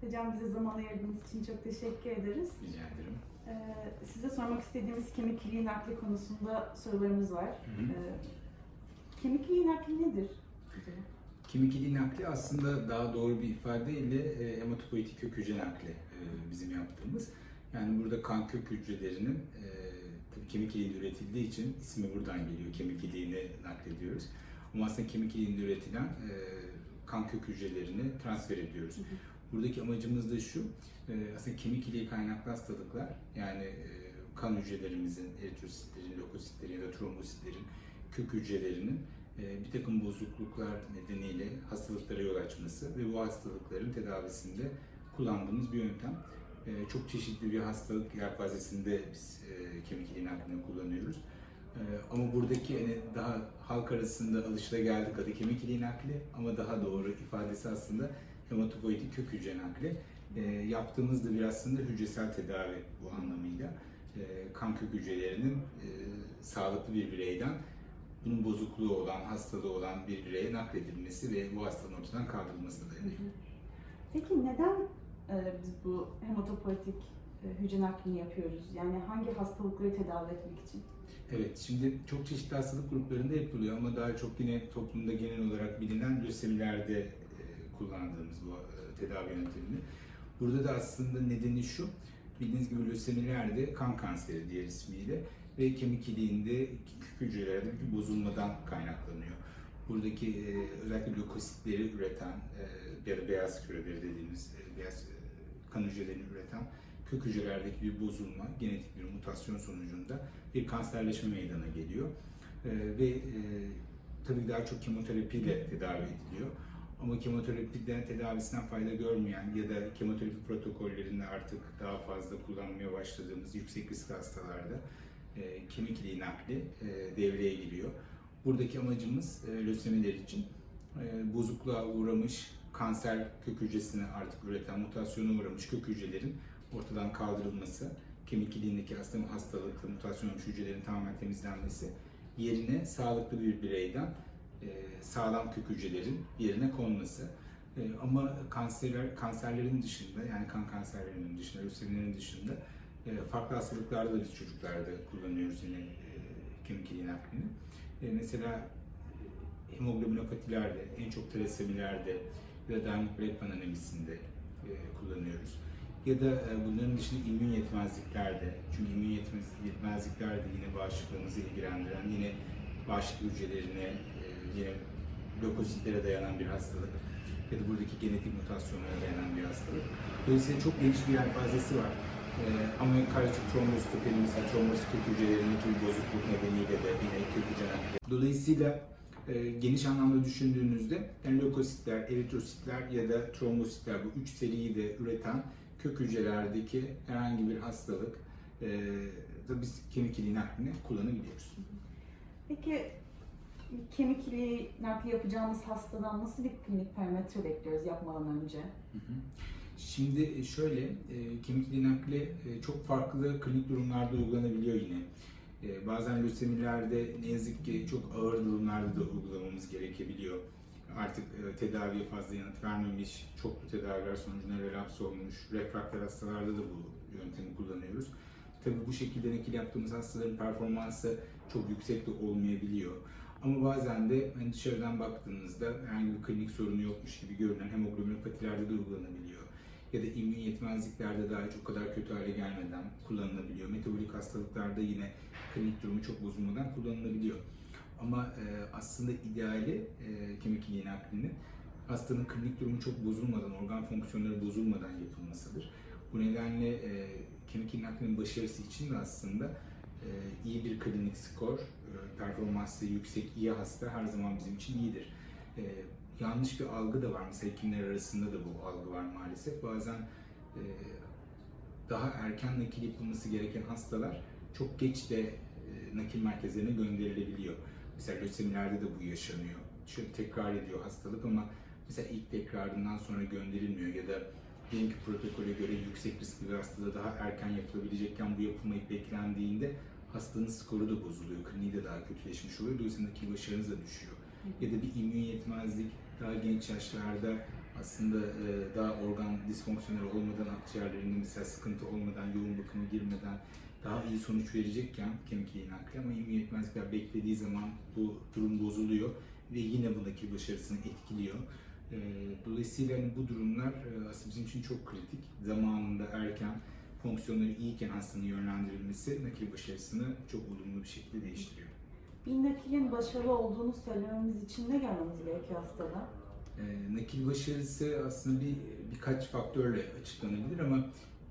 Hocam bize zaman ayırdığınız için çok teşekkür ederiz. Rica ederim. Ee, size sormak istediğimiz kemik iliği nakli konusunda sorularımız var. Hı hı. Ee, kemik iliği nakli nedir? acaba? Kemik iliği nakli aslında daha doğru bir ifadeyle e, hematopoietik kök hücre nakli e, bizim yaptığımız. Yani burada kan kök hücrelerinin e, tabii kemik iliğinde üretildiği için ismi buradan geliyor. Kemik iliğini naklediyoruz. Ama aslında kemik iliğinde üretilen e, kan kök hücrelerini transfer ediyoruz. Hı hı. Buradaki amacımız da şu, e, aslında kemik iliği kaynaklı hastalıklar yani e, kan hücrelerimizin, eritrositlerin, lökositlerin ya da trombositlerin kök hücrelerinin e, bir takım bozukluklar nedeniyle hastalıklara yol açması ve bu hastalıkların tedavisinde kullandığımız bir yöntem. Çok çeşitli bir hastalık yelpazesinde biz kemik iliği naklini kullanıyoruz. Ama buradaki hani daha halk arasında alışılageldik adı kemik iliği nakli ama daha doğru ifadesi aslında hematopoietik kök hücre nakli. E, yaptığımız da bir aslında hücresel tedavi bu anlamıyla. E, kan kök hücrelerinin e, sağlıklı bir bireyden bunun bozukluğu olan, hastalığı olan bir bireye nakledilmesi ve bu hastalığın ortadan kaldırılması dayanıyor. hı. Peki neden e, biz bu hematopoietik e, hücre naklini yapıyoruz? Yani hangi hastalıkları tedavi etmek için? Evet, şimdi çok çeşitli hastalık gruplarında yapılıyor ama daha çok yine toplumda genel olarak bilinen lösemilerde kullandığımız bu e, tedavi yöntemini. Burada da aslında nedeni şu, bildiğiniz gibi lösemilerde kan kanseri diğer ismiyle ve kemik iliğinde hücrelerdeki bozulmadan kaynaklanıyor. Buradaki e, özellikle lökositleri üreten e, ya da beyaz küreleri dediğimiz e, beyaz kan hücrelerini üreten kök hücrelerdeki bir bozulma, genetik bir mutasyon sonucunda bir kanserleşme meydana geliyor. E, ve e, tabii daha çok kemoterapiyle tedavi ediliyor. Ama kemoterapiden tedavisinden fayda görmeyen ya da kemoterapi protokollerinde artık daha fazla kullanmaya başladığımız yüksek riskli hastalarda e, kemik iliği nakli e, devreye giriyor. Buradaki amacımız e, lösemiler için e, bozukluğa uğramış kanser kök hücresini artık üreten mutasyona uğramış kök hücrelerin ortadan kaldırılması, kemik iliğindeki hasta hastalıklı mutasyon hücrelerin tamamen temizlenmesi, yerine sağlıklı bir bireyden sağlam kök hücrelerin yerine konması. E, ama kanserler kanserlerin dışında yani kan kanserlerinin dışında, lösemilerin dışında e, farklı hastalıklarda da biz çocuklarda kullanıyoruz yine e, kemik iliği naklini. E, mesela e, hemoglobinopatilerde, en çok talasemilerde ya da diamond anemisinde e, kullanıyoruz. Ya da e, bunların dışında immün yetmezliklerde, çünkü immün yetmez, yetmezlikler de yine bağışıklığımızı ilgilendiren, yine bağışıklık hücrelerine, e, yine lökositlere dayanan bir hastalık ya da buradaki genetik mutasyonlara dayanan bir hastalık. Dolayısıyla çok geniş bir yelpazesi var. E, Amyokaryotik trombositopeni mesela trombositik hücrelerindeki bir bozukluk nedeniyle de yine kök hücre nakli. Dolayısıyla e, geniş anlamda düşündüğünüzde yani lökositler, eritrositler ya da trombositler bu üç seriyi de üreten kök hücrelerdeki herhangi bir hastalık e, da biz kemik iliği naklini kullanabiliyoruz. Peki kemik iliği nakli yapacağımız hastadan nasıl bir klinik parametre bekliyoruz yapmadan önce? Şimdi şöyle, e, kemik iliği nakli e, çok farklı klinik durumlarda uygulanabiliyor yine. E, bazen lösemilerde ne yazık ki çok ağır durumlarda da uygulamamız gerekebiliyor. Artık e, tedaviye fazla yanıt vermemiş, çoklu tedaviler sonucunda relaps olmuş, refrakter hastalarda da bu yöntemi kullanıyoruz. Tabii bu şekilde nakil yaptığımız hastaların performansı çok yüksek de olmayabiliyor. Ama bazen de hani dışarıdan baktığınızda herhangi bir klinik sorunu yokmuş gibi görünen hemoglobinopatilerde de uygulanabiliyor. Ya da immün yetmezliklerde daha o kadar kötü hale gelmeden kullanılabiliyor. Metabolik hastalıklarda yine klinik durumu çok bozulmadan kullanılabiliyor. Ama e, aslında ideali e, kemik iliği naklinin hastanın klinik durumu çok bozulmadan, organ fonksiyonları bozulmadan yapılmasıdır. Bu nedenle e, kemik naklinin başarısı için de aslında iyi bir klinik skor, e, performansı yüksek, iyi hasta her zaman bizim için iyidir. E, yanlış bir algı da var. Mesela hekimler arasında da bu algı var maalesef. Bazen e, daha erken nakil yapılması gereken hastalar çok geç de e, nakil merkezlerine gönderilebiliyor. Mesela lösemilerde de bu yaşanıyor. Şöyle tekrar ediyor hastalık ama mesela ilk tekrarından sonra gönderilmiyor ya da ki protokole göre yüksek riskli bir hastalığı daha erken yapılabilecekken bu yapılmayıp beklendiğinde hastanın skoru da bozuluyor, kliniği de daha kötüleşmiş oluyor. Dolayısıyla nakil başarınız da düşüyor. Ya da bir immün yetmezlik daha genç yaşlarda aslında e, daha organ disfonksiyonel olmadan, akciğerlerinde mesela sıkıntı olmadan, yoğun bakıma girmeden daha iyi sonuç verecekken kemik iliği nakli ama immün yetmezlikler beklediği zaman bu durum bozuluyor ve yine bu nakil başarısını etkiliyor. Ee, Dolayısıyla hani bu durumlar e, aslında bizim için çok kritik. Zamanında erken, fonksiyonları iyiyken hastanın yönlendirilmesi nakil başarısını çok olumlu bir şekilde değiştiriyor. Bir nakilin başarılı olduğunu söylememiz için ne görmemiz gerekiyor hastada? Ee, nakil başarısı aslında bir birkaç faktörle açıklanabilir ama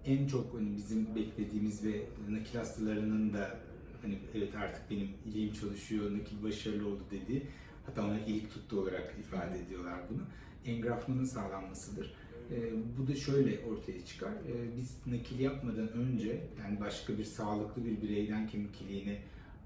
en çok hani bizim beklediğimiz ve nakil hastalarının da hani evet artık benim iliğim çalışıyor, nakil başarılı oldu dediği hatta ona ilik tuttu olarak ifade ediyorlar bunu. Engrafmanın sağlanmasıdır. Ee, bu da şöyle ortaya çıkar. Ee, biz nakil yapmadan önce yani başka bir sağlıklı bir bireyden kemik iliğini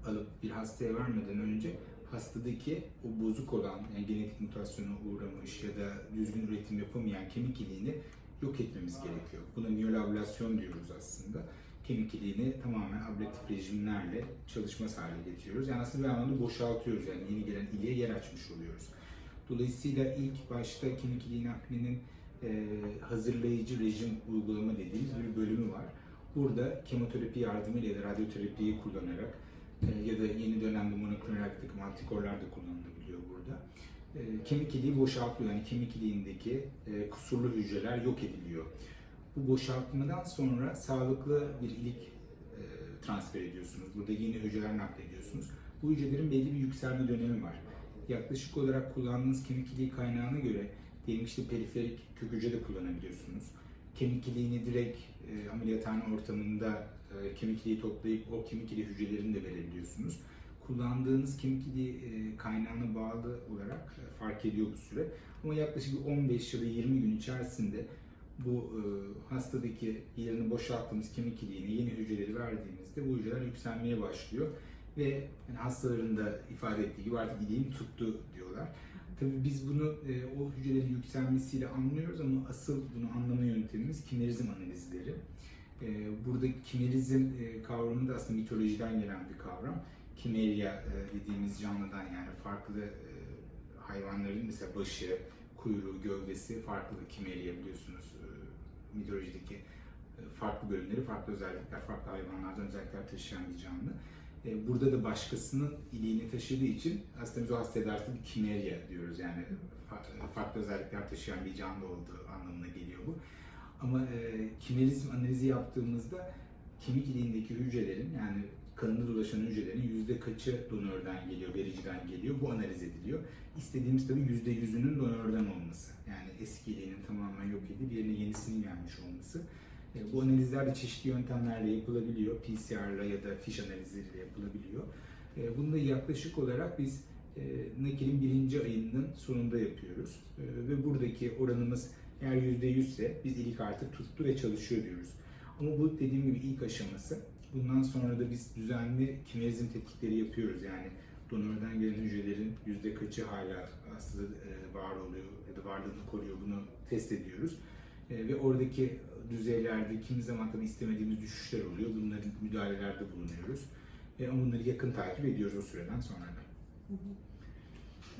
alıp bir hastaya vermeden önce hastadaki o bozuk olan yani genetik mutasyona uğramış ya da düzgün üretim yapamayan kemik iliğini yok etmemiz gerekiyor. Buna miyelablasyon diyoruz aslında. Kemik iliğini tamamen ablatif rejimlerle çalışmaz hale getiriyoruz. Yani aslında bir anlamda boşaltıyoruz yani yeni gelen iliğe yer açmış oluyoruz. Dolayısıyla ilk başta kemik iliği naklinin e, hazırlayıcı rejim uygulama dediğimiz bir bölümü var. Burada kemoterapi yardımıyla ya da radyoterapiyi kullanarak e, ya da yeni dönemde monoklonal takım antikorlar da kullanılabiliyor burada. E, kemik iliği boşaltıyor. Yani kemik iliğindeki e, kusurlu hücreler yok ediliyor. Bu boşaltmadan sonra sağlıklı bir ilik e, transfer ediyorsunuz. Burada yeni hücreler naklediyorsunuz. Bu hücrelerin belli bir yükselme dönemi var. Yaklaşık olarak kullandığınız kemik iliği kaynağına göre diyelim işte periferik kök hücre de kullanabiliyorsunuz. Kemik iliğini direkt e, ameliyathane ortamında e, kemik iliği toplayıp o kemik iliği hücrelerini de verebiliyorsunuz. Kullandığınız kemik iliği e, kaynağına bağlı olarak e, fark ediyor bu süre. Ama yaklaşık bir 15 ya da 20 gün içerisinde bu e, hastadaki yerini boşalttığımız kemik iliğine yeni hücreleri verdiğimizde bu hücreler yükselmeye başlıyor ve yani hastaların da ifade ettiği gibi artık iliğim tuttu diyorlar. Tabii biz bunu e, o hücrelerin yükselmesiyle anlıyoruz ama asıl bunu anlama yöntemimiz kimerizm analizleri. E, burada kimerizm e, kavramı da aslında mitolojiden gelen bir kavram. Kimeria e, dediğimiz canlıdan yani farklı e, hayvanların mesela başı, kuyruğu, gövdesi farklı kimeria biliyorsunuz e, mitolojideki e, farklı bölümleri, farklı özellikler, farklı hayvanlardan özellikler taşıyan bir canlı. E, Burada da başkasının iliğini taşıdığı için biz o hastaya artık bir kimeria diyoruz. Yani fa- farklı özellikler taşıyan bir canlı olduğu anlamına geliyor bu. Ama e, kimerizm analizi yaptığımızda kemik iliğindeki hücrelerin yani kanında dolaşan hücrelerin yüzde kaçı donörden geliyor, vericiden geliyor bu analiz ediliyor. İstediğimiz tabii yüzde yüzünün donörden olması. Yani eski iliğinin tamamen yok edilip yerine yenisinin gelmiş olması. E, Bu analizler de çeşitli yöntemlerle yapılabiliyor. PCR'la ya da fiş analizleriyle yapılabiliyor. E, Bunu da yaklaşık olarak biz e, nakilin birinci ayının sonunda yapıyoruz. Ve buradaki oranımız eğer %100 ise biz ilik artık tuttu ve çalışıyor diyoruz. Ama bu dediğim gibi ilk aşaması. Bundan sonra da biz düzenli kimerizm tetkikleri yapıyoruz. Yani donörden gelen hücrelerin yüzde kaçı hala aslında var oluyor ya da varlığını koruyor bunu test ediyoruz. E, ve oradaki düzeylerde kimi zaman tabii istemediğimiz düşüşler oluyor. Bunların müdahalelerde bulunuyoruz. E, ama bunları yakın takip ediyoruz o süreden sonra da. Hı hı.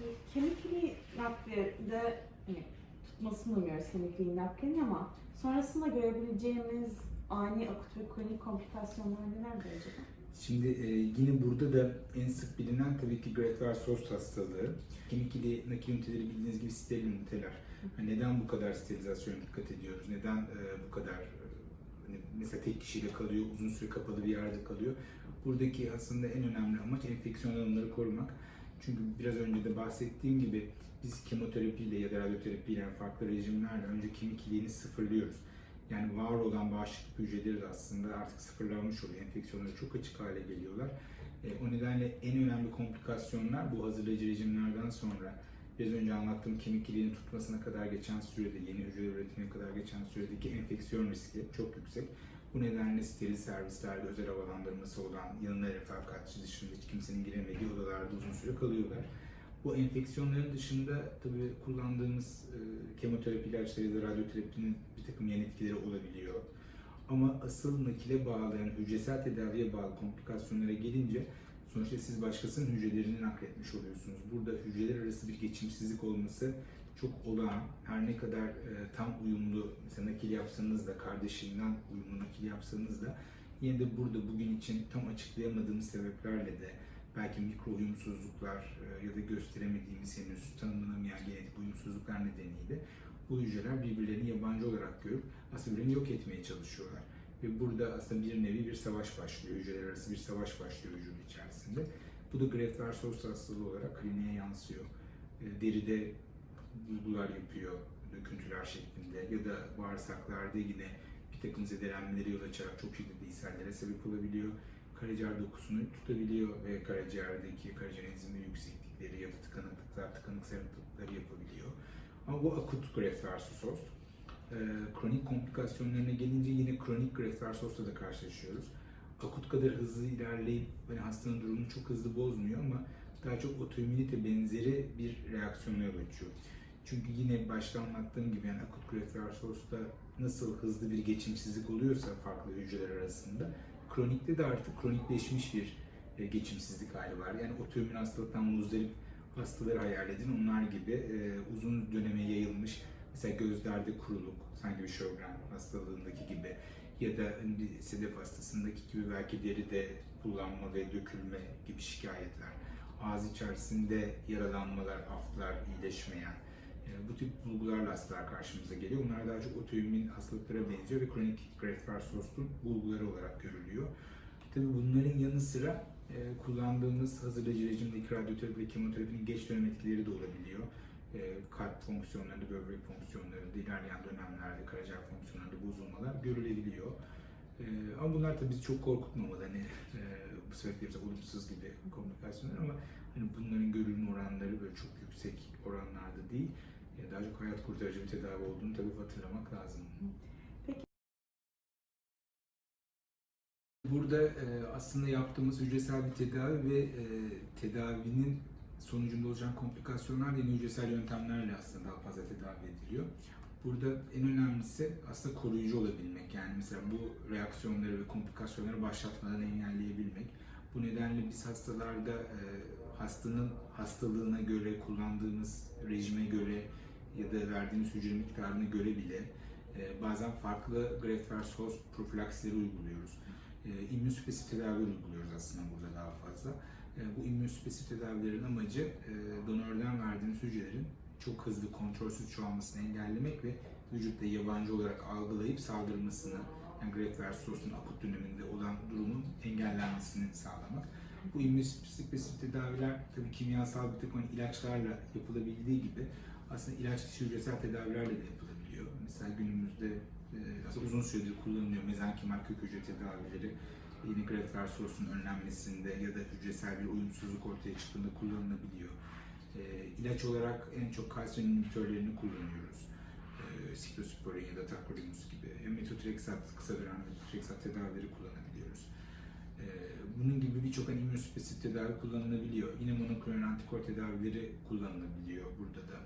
E, Kemik iliği naklinde hani, tutmasını umuyoruz kemik iliği naklinin ama sonrasında görebileceğimiz ani akut ve kronik komplikasyonlar nelerdir acaba? Şimdi e, yine burada da en sık bilinen tabii ki Great-War's hastalığı. Kemik iliği nakil üniteleri bildiğiniz gibi steril üniteler. Yani neden bu kadar sterilizasyona dikkat ediyoruz? Neden e, bu kadar e, hani mesela tek kişiyle kalıyor, uzun süre kapalı bir yerde kalıyor? Buradaki aslında en önemli amaç enfeksiyon alanları korumak. Çünkü biraz önce de bahsettiğim gibi biz kemoterapiyle ya da radyoterapiyle yani farklı rejimlerle önce kemik iliğini sıfırlıyoruz. Yani var olan bağışıklık hücreleri de aslında artık sıfırlanmış oluyor. Enfeksiyonlara çok açık hale geliyorlar. E, o nedenle en önemli komplikasyonlar bu hazırlayıcı rejimlerden sonra biraz önce anlattığım kemik iliğinin tutmasına kadar geçen sürede, yeni hücre üretimine kadar geçen süredeki enfeksiyon riski çok yüksek. Bu nedenle steril servislerde özel havalandırması olan yanına refakatçi dışında hiç kimsenin giremediği odalarda uzun süre kalıyorlar. Bu enfeksiyonların dışında tabii kullandığımız e, kemoterapi ilaçları ya da radyoterapinin bir takım yan etkileri olabiliyor. Ama asıl nakile bağlı yani hücresel tedaviye bağlı komplikasyonlara gelince sonuçta siz başkasının hücrelerini nakletmiş oluyorsunuz. Burada hücreler arası bir geçimsizlik olması çok olağan, her ne kadar e, tam uyumlu, mesela nakil yapsanız da, kardeşinden uyumlu nakil yapsanız da yine de burada bugün için tam açıklayamadığımız sebeplerle de belki mikro uyumsuzluklar e, ya da gösteremediğimiz henüz tanımlanamayan genetik uyumsuzluklar nedeniyle bu hücreler birbirlerini yabancı olarak görüp aslında birbirlerini yok etmeye çalışıyorlar. Ve burada aslında bir nevi bir savaş başlıyor, hücreler arası bir savaş başlıyor vücudun içerisinde. Bu da Graft-Versus hastalığı olarak kliniğe yansıyor. E, Deride bulgular yapıyor, döküntüler şeklinde ya da bağırsaklarda yine bir takım zedelenmeleri yol açarak çok şiddetli ishallere sebep olabiliyor. Karaciğer dokusunu tutabiliyor ve karaciğerdeki karaciğer enzimi yükseklikleri ya da tıkanıklıklar, tıkanık sarıklıkları yapabiliyor. Ama bu akut graft-versus Ee, kronik komplikasyonlarına gelince yine kronik graft-versus'la da karşılaşıyoruz. Akut kadar hızlı ilerleyip hani hastanın durumunu çok hızlı bozmuyor ama daha çok otoimmünite benzeri bir reaksiyona yol açıyor. Çünkü yine başta anlattığım gibi yani akut graft-versus'ta nasıl hızlı bir geçimsizlik oluyorsa farklı hücreler arasında kronikte de artık kronikleşmiş bir e, geçimsizlik hali var. Yani otoimmün hastalıktan muzdarip hastaları hayal edin. Onlar gibi e, uzun döneme yayılmış mesela gözlerde kuruluk, sanki bir Sjögren hastalığındaki gibi ya da bir sedef hastasındaki gibi belki deride kullanma ve dökülme gibi şikayetler. Ağız içerisinde yaralanmalar, aftlar, iyileşmeyen, bu tip bulgularla hastalar karşımıza geliyor. Bunlar daha çok otoimmün hastalıklara benziyor ve kronik graft-versus'un bulguları olarak görülüyor. Tabii bunların yanı sıra e, kullandığımız hazırlayıcı rejimdeki radyoterapi ve kemoterapinin geç dönem etkileri de olabiliyor. E, kalp fonksiyonlarında, böbrek fonksiyonlarında, ilerleyen dönemlerde karaciğer fonksiyonlarında bozulmalar görülebiliyor. E, ama bunlar tabii bizi çok korkutmamalı. Hani e, bu mesela olumsuz gibi komplikasyonlar ama hani bunların görülme oranları böyle çok yüksek oranlarda değil. Çok hayat kurtarıcı bir tedavi olduğunu tabii hatırlamak lazım. Burada e, aslında yaptığımız hücresel bir tedavi ve e, tedavinin sonucunda oluşan komplikasyonlar yeni hücresel yöntemlerle aslında daha fazla tedavi ediliyor. Burada en önemlisi aslında koruyucu olabilmek. Yani mesela bu reaksiyonları ve komplikasyonları başlatmadan engelleyebilmek. Bu nedenle biz hastalarda e, hastanın hastalığına göre kullandığımız rejime göre ya da verdiğimiz hücre miktarına göre bile e, bazen farklı graft versus host profilaksleri uyguluyoruz. E, immünsüpresif uyguluyoruz aslında burada daha fazla. E, bu immünsüpresif tedavilerin amacı e, donörden verdiğimiz hücrelerin çok hızlı kontrolsüz çoğalmasını engellemek ve vücutta yabancı olarak algılayıp saldırmasını, yani graft versus host'un akut döneminde olan durumun engellenmesini sağlamak. Bu immünsüpresif tedaviler tabii kimyasal bir takım ilaçlarla yapılabildiği gibi aslında ilaç dışı hücresel tedavilerle de yapılabiliyor. Mesela günümüzde e, aslında uzun süredir kullanılıyor mezenkimal kök hücre tedavileri. Yine graft versus host'un önlenmesinde ya da hücresel bir uyumsuzluk ortaya çıktığında kullanılabiliyor. E, ilaç olarak en çok kalsiyum inhibitörlerini kullanıyoruz. E, siklosporin ya da tacrolimus gibi. Metotrexat, kısa dönem metotrexat tedavileri kullanabiliyoruz. E, bunun gibi birçok hani immünsüpresif tedavi kullanılabiliyor. Yine monoklonal antikor tedavileri kullanılabiliyor burada da.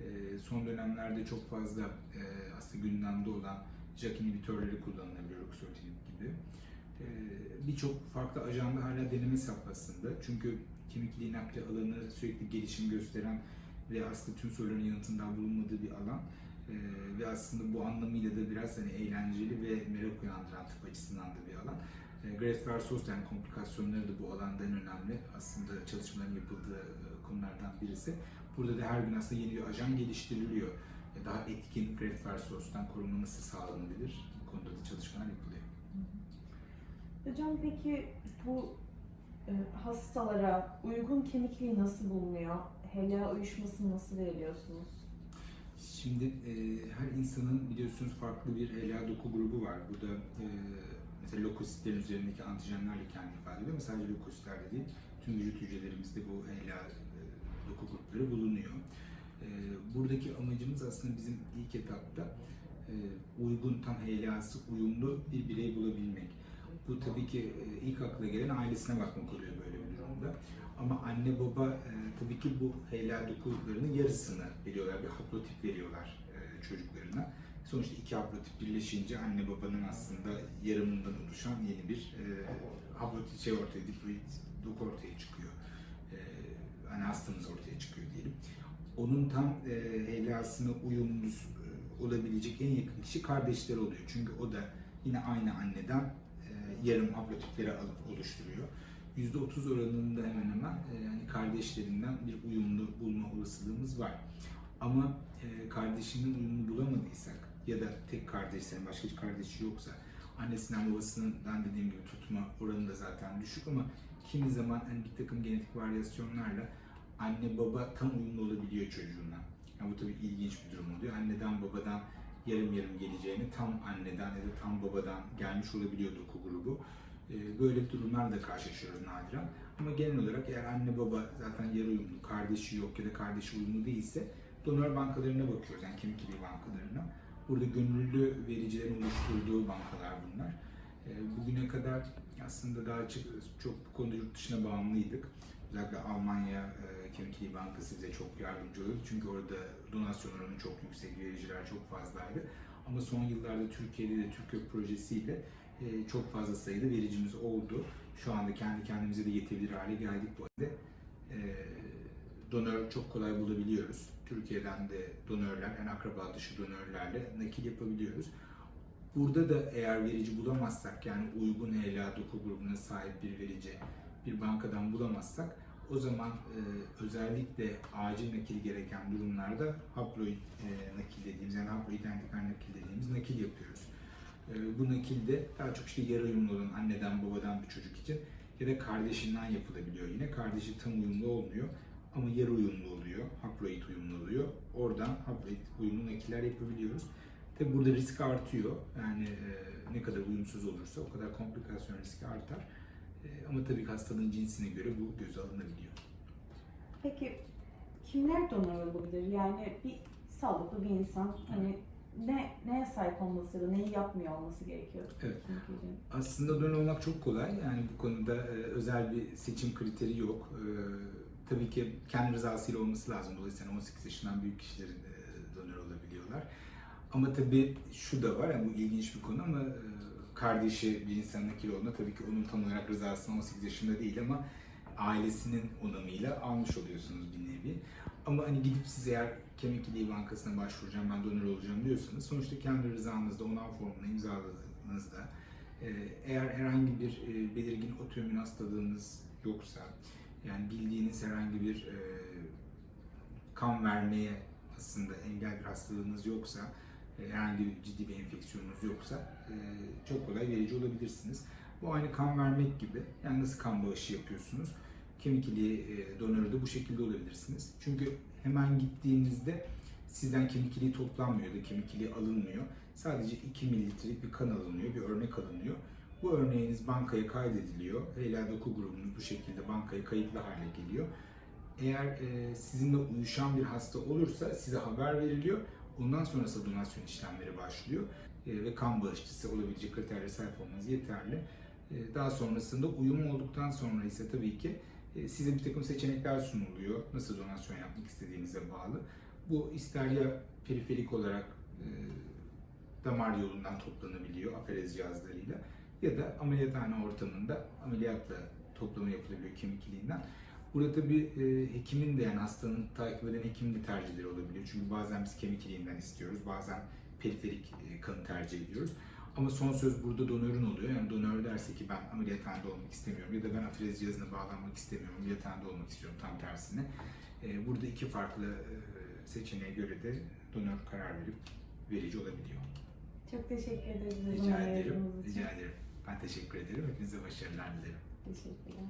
E, son dönemlerde çok fazla e, aslında gündemde olan JAK inhibitörleri kullanılabiliyor, ruxolitinib gibi. E, birçok farklı ajanda hala deneme safhasında. Çünkü kemikliği nakli alanı sürekli gelişim gösteren ve aslında tüm soruların yanıtından bulunmadığı bir alan. Ee, ve aslında bu anlamıyla da biraz hani eğlenceli ve merak uyandıran tıp açısından da bir alan. E, graft versus yani komplikasyonları da bu alanda en önemli aslında çalışmaların yapıldığı e, konulardan birisi. Burada da her gün aslında yeni bir ajan geliştiriliyor. E, daha etkin graft versus'tan korunma nasıl sağlanabilir? Bu konuda da çalışmalar yapılıyor. Hocam peki bu e, hastalara uygun kemikliği nasıl bulunuyor? HLA uyuşmasını nasıl veriyorsunuz? Şimdi e, her insanın biliyorsunuz farklı bir HLA doku grubu var. Burada e, mesela lökositlerin üzerindeki antijenlerle kendini ifade ediyor ama sadece lökositlerle değil, tüm vücut hücrelerimizde bu HLA e, doku grupları bulunuyor. E, buradaki amacımız aslında bizim ilk etapta e, uygun, tam HLA'sı uyumlu bir birey bulabilmek. Bu tabii ki e, ilk akla gelen ailesine bakmak oluyor böyle bir durumda. Ama anne baba e, tabii ki bu HLA dokularının yarısını veriyorlar, bir haplotip veriyorlar çocuklarına. Sonuçta iki haplotip birleşince anne babanın aslında yarımından oluşan yeni bir haplotip şey ortaya, diploid doku ortaya çıkıyor. Hani hastamız ortaya çıkıyor diyelim. onun tam e, helasına uyumlu e, olabilecek en yakın kişi kardeşleri oluyor. Çünkü o da yine aynı anneden e, yarım haplotipleri alıp oluşturuyor. %30 oranında hemen hemen e, yani kardeşlerinden bir uyumlu bulma olasılığımız var. Ama e, kardeşinden uyumlu bulamadıysak ya da tek kardeşsen başka hiç kardeşi yoksa annesinden babasından dediğim gibi tutma oranı da zaten düşük ama kimi zaman hani bir takım genetik varyasyonlarla anne baba tam uyumlu olabiliyor çocuğuna. Yani bu tabii ilginç bir durum oluyor. Anneden babadan yarım yarım geleceğini tam anneden ya da tam babadan gelmiş olabiliyor doku grubu. Ee, Böyle durumlarla karşılaşıyoruz nadiren. Ama genel olarak eğer anne baba zaten yarı uyumlu, kardeşi yok ya da kardeşi uyumlu değilse donör bankalarına bakıyoruz. Yani kemik iliği bankalarına. Burada gönüllü vericilerin oluşturduğu bankalar bunlar. Ee, Bugüne kadar aslında daha çok, bu konuda yurt dışına bağımlıydık. Özellikle Almanya e, Kemik İliği Bankası bize çok yardımcı oldu. Çünkü orada donasyon çok yüksek, vericiler çok fazlaydı. Ama son yıllarda Türkiye'de de Türkök projesiyle e, çok fazla sayıda vericimiz oldu. Şu anda kendi kendimize de yetebilir hale geldik bu arada. E, donör çok kolay bulabiliyoruz. Türkiye'den de donörler, en akraba dışı donörlerle nakil yapabiliyoruz. Burada da eğer verici bulamazsak yani uygun HLA doku grubuna sahip bir verici bir bankadan bulamazsak o zaman e, özellikle acil nakil gereken durumlarda haploid e, nakil dediğimiz yani haploid entikal nakil dediğimiz nakil yapıyoruz. E, bu nakilde daha çok işte yarı uyumlu olan anneden babadan bir çocuk için ya da kardeşinden yapılabiliyor yine. Kardeşi tam uyumlu olmuyor ama yarı uyumlu oluyor, haploid uyumlu oluyor. Oradan haploid uyumlu nakiller yapabiliyoruz. Tabi burada risk artıyor. Yani e, ne kadar uyumsuz olursa o kadar komplikasyon riski artar. E, ama tabii hastalığın cinsine göre bu göze alınabiliyor. Peki kimler donör olabilir? Yani bir sağlıklı bir insan hani ne neye sahip olması da neyi yapmıyor olması gerekiyor? Evet. Aslında donör olmak çok kolay. Yani bu konuda e, özel bir seçim kriteri yok. Tabii ki kendi rızasıyla olması lazım. Dolayısıyla 18 yaşından büyük kişilerin donör olabiliyorlar. Ama tabii şu da var, yani bu ilginç bir konu ama e, kardeşi bir insanın nakil olduğunda tabii ki onun tam olarak rızasını 18 yaşında değil ama ailesinin onamıyla almış oluyorsunuz bir nevi. Ama hani gidip siz eğer kemik iliği bankasına başvuracağım, ben donör olacağım diyorsanız sonuçta kendi rızanızda onam formunu imzaladığınızda e, eğer herhangi bir e, belirgin otoimmün hastalığınız yoksa yani bildiğiniz herhangi bir kan vermeye aslında engel bir hastalığınız yoksa herhangi bir ciddi bir enfeksiyonunuz yoksa e, çok kolay verici olabilirsiniz. Bu aynı kan vermek gibi. Yani nasıl kan bağışı yapıyorsunuz? Kemik iliği e, donörü de bu şekilde olabilirsiniz. Çünkü hemen gittiğinizde sizden kemik iliği toplanmıyor da kemik iliği alınmıyor. Sadece 2 mililitrelik bir kan alınıyor, bir örnek alınıyor. Bu örneğiniz bankaya kaydediliyor. HLA doku grubunuz bu şekilde bankaya kayıtlı hale geliyor. Eğer e, sizinle uyuşan bir hasta olursa size haber veriliyor. Ondan sonrası donasyon işlemleri başlıyor E, ve kan bağışçısı olabilecek kriterlere sahip olmanız yeterli. E, daha sonrasında uyum olduktan sonra ise tabii ki e, size bir takım seçenekler sunuluyor. Nasıl donasyon yapmak istediğinize bağlı. Bu ister ya periferik olarak e, damar yolundan toplanabiliyor aferez cihazlarıyla ya da ameliyathane ortamında ameliyatla toplama yapılabiliyor kemik iliğinden. Burada tabii e, hekimin de yani hastanın takip eden hekimin de tercihleri olabiliyor. Çünkü bazen biz kemik iliğinden istiyoruz, bazen periferik e, kanı tercih ediyoruz. Ama son söz burada donörün oluyor. Yani donör derse ki ben ameliyathanede olmak istemiyorum ya da ben aferez cihazına bağlanmak istemiyorum, ameliyathanede olmak istiyorum tam tersine. E, burada iki farklı seçeneğe göre de donör karar verip verici olabiliyor. Çok teşekkür ederiz. Rica ederim. Rica ederim. Ben teşekkür ederim. Hepinize başarılar dilerim. Teşekkürler.